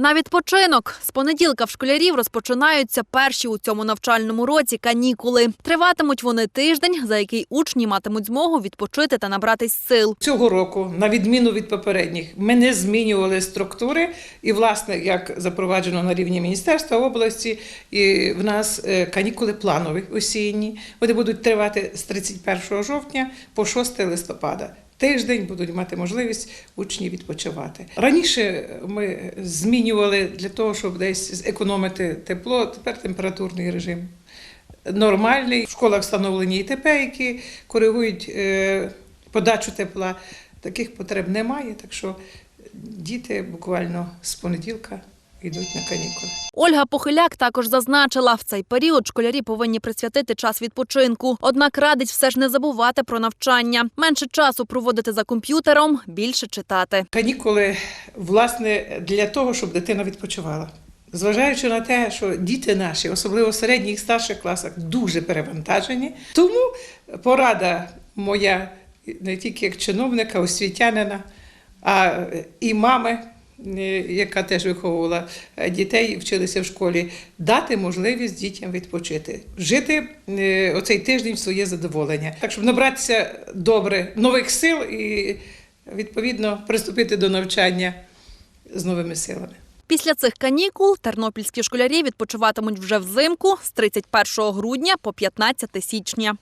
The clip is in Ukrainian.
На відпочинок з понеділка в школярів розпочинаються перші у цьому навчальному році канікули. Триватимуть вони тиждень, за який учні матимуть змогу відпочити та набратись сил. Цього року, на відміну від попередніх, ми не змінювали структури, і, власне, як запроваджено на рівні міністерства області, і в нас е, канікули планові осінні. Вони будуть тривати з 31 жовтня по 6 листопада. Тиждень будуть мати можливість учні відпочивати. Раніше ми змінювали для того, щоб десь зекономити тепло. Тепер температурний режим нормальний. В школах встановлені ІТП, які коригують е, подачу тепла. Таких потреб немає, так що діти буквально з понеділка йдуть на канікули. Ольга Похиляк також зазначила, в цей період школярі повинні присвятити час відпочинку. Однак радить все ж не забувати про навчання, менше часу проводити за комп'ютером, більше читати. Канікули, власне, для того, щоб дитина відпочивала. Зважаючи на те, що діти наші, особливо в середніх і старших класах, дуже перевантажені. Тому порада моя не тільки як чиновника, освітянина, а і мами, яка теж виховувала е, дітей, вчилися в школі, дати можливість дітям відпочити, жити е, оцей тиждень в своє задоволення, так щоб набратися добре нових сил і відповідно приступити до навчання з новими силами. Після цих канікул тернопільські школярі відпочиватимуть вже взимку з 31 грудня по 15 січня.